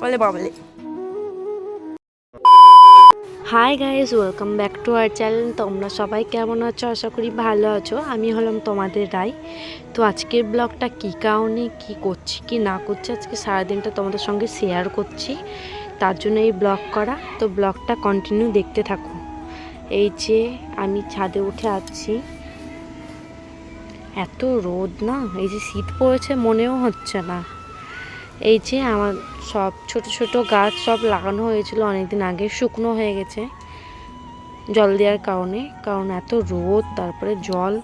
বলে বাবলে। Hi guys welcome back to our channel তোমরা সবাই কেমন আছো? আশা করি ভালো আছো। আমি হলাম তোমাদের রাই। তো আজকের ব্লগটা কী কারণে, কী করছি, কি না করছি, আজকে সারাদিনটা তোমাদের সঙ্গে শেয়ার করছি। তার জন্য এই ব্লগ করা। তো ব্লগটা কন্টিনিউ দেখতে থাকো। এই যে আমি ছাদে উঠে আছি। এত রোদ না? এই যে শীত পড়েছে, মনেও হচ্ছে না। এই যে আমার সব ছোট ছোট গাছ সব লাগানো হয়েছিল অনেকদিন আগে, শুকনো হয়ে গেছে। জল দেওয়ার কারণে, কারণ এত রোদ, তারপরে জল।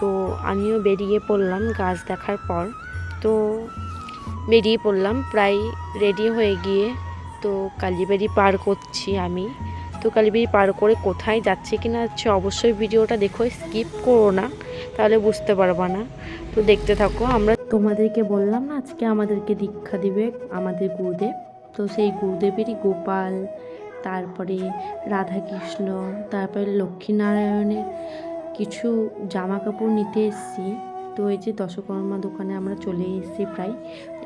তো আমিও বেরিয়ে পড়লাম গাছ দেখার পর। তো বেরিয়ে পড়লাম, প্রায় রেডি হয়ে গিয়ে তো কালীবাড়ি পার করছি আমি। তো কালীবাড়ি পার করে কোথায় যাচ্ছে কি না যাচ্ছে অবশ্যই ভিডিওটা দেখো স্কিপ করো না, তাহলে বুঝতে পারবা না। তো দেখতে থাকো, আমরা তোমাদেরকে বললাম না, আজকে আমাদেরকে দীক্ষা দিবে আমাদের গুরুদেব। তো সেই গুরুদেবেরই গোপাল, তারপরে রাধাকৃষ্ণ, তারপরে লক্ষ্মীনারায়ণের কিছু জামা কাপড় নিতে এসেছি। তো এই যে দশকর্মা দোকানে আমরা চলে এসেছি প্রায়।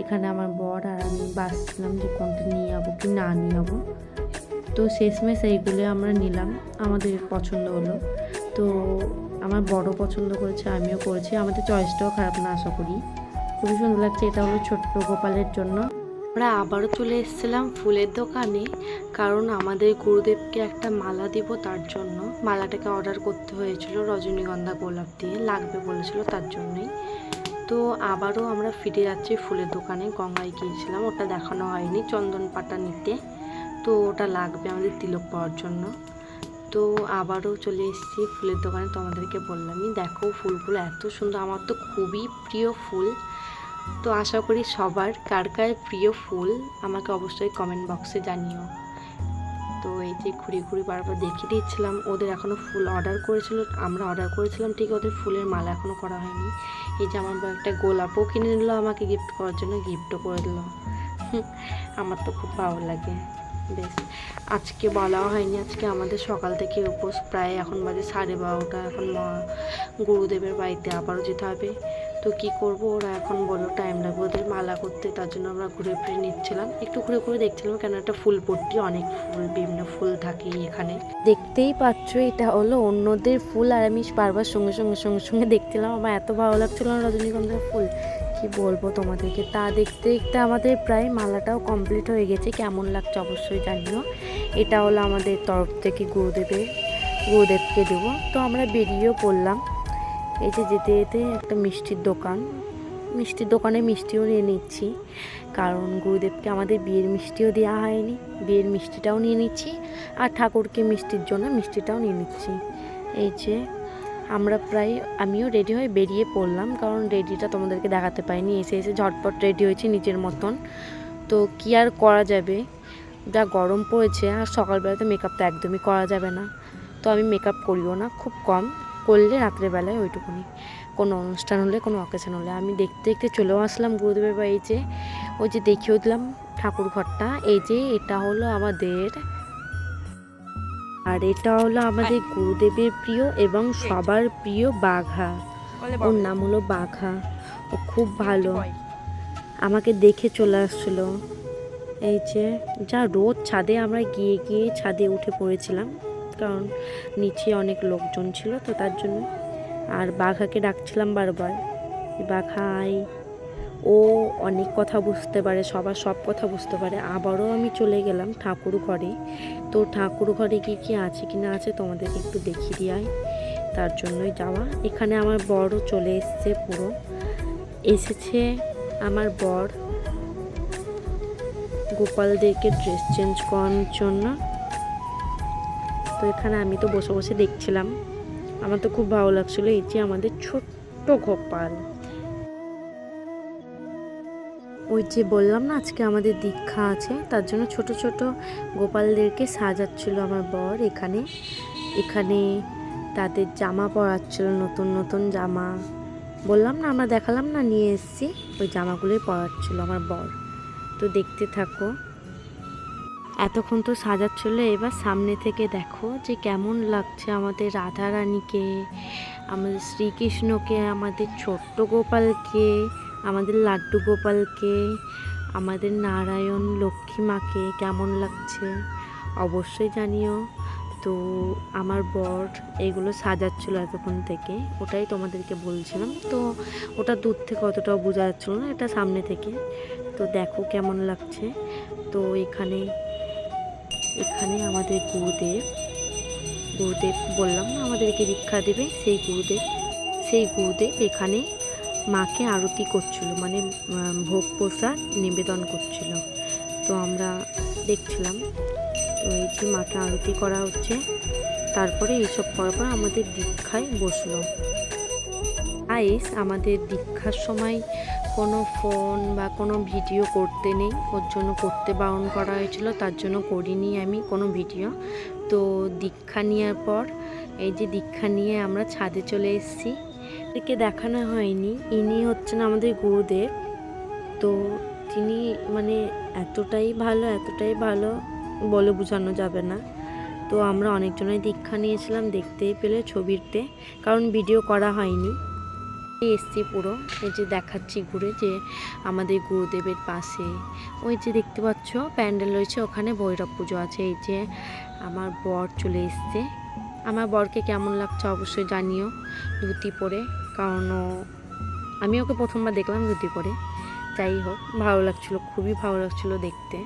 এখানে আমার বর আর আমি বাসছিলাম যে কোনটা নিয়ে যাব কি না নিয়ে যাব। তো শেষমেশ এইগুলো আমরা নিলাম, আমাদের পছন্দ হলো। তো আমার বড় পছন্দ করেছে, আমিও করেছি। আমাদের চয়েসটাও খারাপ না, আশা করি। খুবই সুন্দর লাগছে, এটা হলো ছোট্ট গোপালের জন্য। আমরা আবারও চলে এসেছিলাম ফুলের দোকানে, কারণ আমাদের গুরুদেবকে একটা মালা দিব তার জন্য। মালাটাকে অর্ডার করতে হয়েছিল রজনীগন্ধা গোলাপ দিয়ে, লাগবে বলেছিল তার জন্যই। তো আবারও আমরা ফিরে যাচ্ছি ফুলের দোকানে, গঙ্গায় গিয়েছিলাম, ওটা দেখানো হয়নি চন্দন পাতা নিতে। তো ওটা লাগবে আমাদের তিলক পাওয়ার জন্য। তো আবারও চলে এসেছি ফুলের দোকানে, তোমাদেরকে বললামই, দেখো ফুলগুলো এত সুন্দর, আমার তো খুবই প্রিয় ফুল। তো আশা করি সবার কার কার প্রিয় ফুল আমাকে অবশ্যই কমেন্ট বক্সে জানিও। তো এই যে ঘুরে ঘুরে বারবার দেখিয়ে দিচ্ছিলাম, ওদের এখনও ফুল অর্ডার করেছিল, আমরা অর্ডার করেছিলাম, ঠিক ওদের ফুলের মালা এখনও করা হয়নি। এই যে আমার একটা গোলাপও কিনে নিল, আমাকে গিফট করার জন্য গিফটও করে দিল। আমার তো খুব ভালো লাগে, বেশ। আজকে বলাও হয়নি, আজকে আমাদের সকাল থেকে উপোস, প্রায় এখন বাজে সাড়ে বারোটা, এখন গুরুদেবের বাড়িতে আবারও যেতে হবে। তো কি করব? ওরা এখন বলো টাইম লাগবে। ওদের মালা করতে, তার জন্য আমরা ঘুরে ফিরে নিচ্ছিলাম। একটু ঘুরে ঘুরে দেখছিলাম কেন একটা ফুল পট্টি, অনেক ফুল, বিভিন্ন ফুল থাকে এখানে। দেখতেই পাচ্ছ, এটা হলো অন্যদের ফুল, আর আমি বারবার সঙ্গে সঙ্গে সঙ্গে সঙ্গে দেখছিলাম। আমার এত ভালো লাগছিল রজনীগন্ধার ফুল। কি বলব তোমাদেরকে? তা দেখতে দেখতে আমাদের প্রায় মালাটাও কমপ্লিট হয়ে গেছে। কেমন লাগছে অবশ্যই জানিও। এটা হলো আমাদের তরফ থেকে গুরুদেবের, গুরুদেবকে দেবো। তো আমরা বেরিয়েও পড়লাম। এই যে যেতে যেতে একটা মিষ্টির দোকান। মিষ্টির দোকানে মিষ্টিও নিয়ে নিচ্ছি। কারণ গুরুদেবকে আমাদের বিয়ের মিষ্টিও দেওয়া হয়নি। বিয়ের মিষ্টিটাও নিয়ে নিচ্ছি। আর ঠাকুরকে মিষ্টির জন্য মিষ্টিটাও নিয়ে নিচ্ছি। এই যে আমরা প্রায়, আমিও রেডি হয়ে বেরিয়ে পড়লাম। কারণ রেডিটা তোমাদেরকে দেখাতে পাইনি। এসে এসে ঝটপট রেডি হয়েছি নিজের মতন। তো কি আর করা যাবে? যা গরম পড়েছে আর সকালবেলাতে মেকআপ তো একদমই করা যাবে না। তো আমি মেকআপ করিও না, খুব কম। করলে রাত্রেবেলায় ওইটুকুনি। কোনো অনুষ্ঠান হলে কোনো অকেশন হলে। আমি দেখতে দেখতে চলেও আসলাম গুরুদেবের বাড়ি যে ওই যে দেখিয়েও দিলাম ঠাকুর ঘরটা। এই যে এটা হলো আমাদের আর এটা হলো আমাদের গুরুদেবের প্রিয় এবং সবার প্রিয় বাঘা। ওর নাম হলো বাঘা। ও খুব ভালো। আমাকে দেখে চলে আসছিল। এই যে যা রোদ ছাদে আমরা গিয়ে গিয়ে ছাদে উঠে পড়েছিলাম। কারণ নিচে অনেক লোকজন ছিল তো তার জন্য। আর বাঘাকে ডাকছিলাম বারবার। বাঘা আই ও অনেক কথা বুঝতে পারে, সবার সব কথা বুঝতে পারে। আবারও আমি চলে গেলাম ঠাকুর ঘরে। তো ঠাকুর ঘরে কি কি আছে কি না আছে তোমাদেরকে একটু দেখিয়ে দিই তার জন্যই যাওয়া। এখানে আমার বড়ও চলে এসছে পুরো। এসেছে আমার বর। গোপালদেরকে ড্রেস চেঞ্জ করানোর জন্য। এখানে আমি তো বসে বসে দেখছিলাম। আমার তো খুব ভালো লাগছিল এই যে আমাদের ছোট্ট গোপাল। ওই যে বললাম না, আজকে আমাদের দীক্ষা আছে, তার জন্য ছোট ছোট গোপালদেরকে সাজাচ্ছিল আমার বর এখানে। এখানে তাদের জামা পরাচ্ছিল, নতুন নতুন জামা। বললাম না, আমরা দেখালাম না, নিয়ে এসেছি। ওই জামাগুলোই পরাচ্ছিল আমার বর। তো দেখতে থাকো। এতক্ষণ তো সাজাচ্ছিল, এবার সামনে থেকে দেখো যে কেমন লাগছে আমাদের রাধা রানীকে আমাদের শ্রীকৃষ্ণকে, আমাদের ছোট্ট গোপালকে, আমাদের লাড্ডু গোপালকে, আমাদের নারায়ণ লক্ষ্মী মাকে কেমন লাগছে অবশ্যই জানিও। তো আমার বর এগুলো সাজাচ্ছিল এতক্ষণ থেকে, ওটাই তোমাদেরকে বলছিলাম। তো ওটা দূর থেকে অতটাও বোঝা যাচ্ছিল না, এটা সামনে থেকে। তো দেখো কেমন লাগছে। তো এখানে এখানে আমাদের গুরুদেব গুরুদেব বললাম না আমাদেরকে দীক্ষা দেবে? সেই গুরুদেব সেই গুরুদেব এখানে মাকে আরতি করছিল মানে ভোগ প্রসাদ নিবেদন করছিল। তো আমরা দেখছিলাম এই যে মাকে আরতি করা হচ্ছে, তারপরে এইসব করার পর আমাদের দীক্ষায় বসল। আইস আমাদের দীক্ষার সময় কোনো ফোন বা কোনো ভিডিও করতে নেই। ওর জন্য করতে বারণ করা হয়েছিল, তার জন্য করিনি আমি কোনো ভিডিও। তো দীক্ষা নেওয়ার পর, এই যে দীক্ষা নিয়ে আমরা ছাদে চলে এসেছি। একে দেখানো হয়নি, ইনি হচ্ছেন আমাদের গুরুদেব। তো তিনি মানে এতটাই ভালো এতটাই ভালো বলে বোঝানো যাবে না। তো আমরা অনেকজনাই দীক্ষা নিয়েছিলাম, দেখতেই পেলে ছবিতে, কারণ ভিডিও করা হয়নি। এসছি পুরো। এই যে দেখাচ্ছি ঘুরে যে আমাদের গুরুদেবের পাশে। ওই যে দেখতে পাচ্ছ, প্যান্ডেল রয়েছে, ওখানে ভৈরব পুজো আছে। এই যে আমার বর চলে এসছে। আমার বরকে কেমন লাগছে অবশ্যই জানিও ধুতি পরে, কারণ আমি ওকে প্রথমবার দেখলাম ধুতি পরে। যাই হোক, ভালো লাগছিল, খুবই ভালো লাগছিল দেখতে।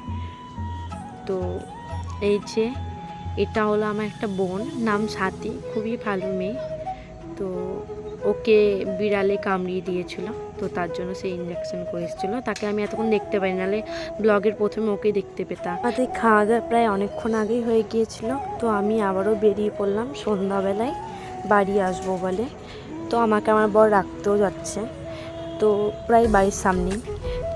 তো এই যে এটা হলো আমার একটা বোন, নাম সাথী, খুবই ভালো মেয়ে। তো ওকে বিড়ালে কামড়িয়ে দিয়েছিল। তো তার জন্য সে ইঞ্জেকশন করে এসেছিল। তাকে আমি এতক্ষণ দেখতে পাই নাহলে ব্লগের প্রথমে ওকে দেখতে পেতাম। আমাদের খাওয়া দাওয়া প্রায় অনেকক্ষণ আগেই হয়ে গিয়েছিল। তো আমি আবারও বেরিয়ে পড়লাম সন্ধ্যাবেলায়। বাড়ি আসব বলে। তো আমাকে আমার বর রাখতেও যাচ্ছে। তো প্রায় বাড়ির সামনেই।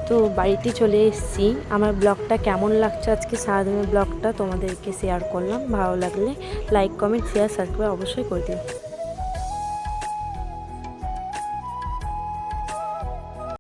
তো বাড়িতে চলে এসেছি। আমার ব্লগটা কেমন লাগছে আজকে সারাদিনের ব্লগটা তোমাদেরকে শেয়ার করলাম। ভালো লাগলে লাইক কমেন্ট শেয়ার সাবস্ক্রাইব অবশ্যই করে দিও।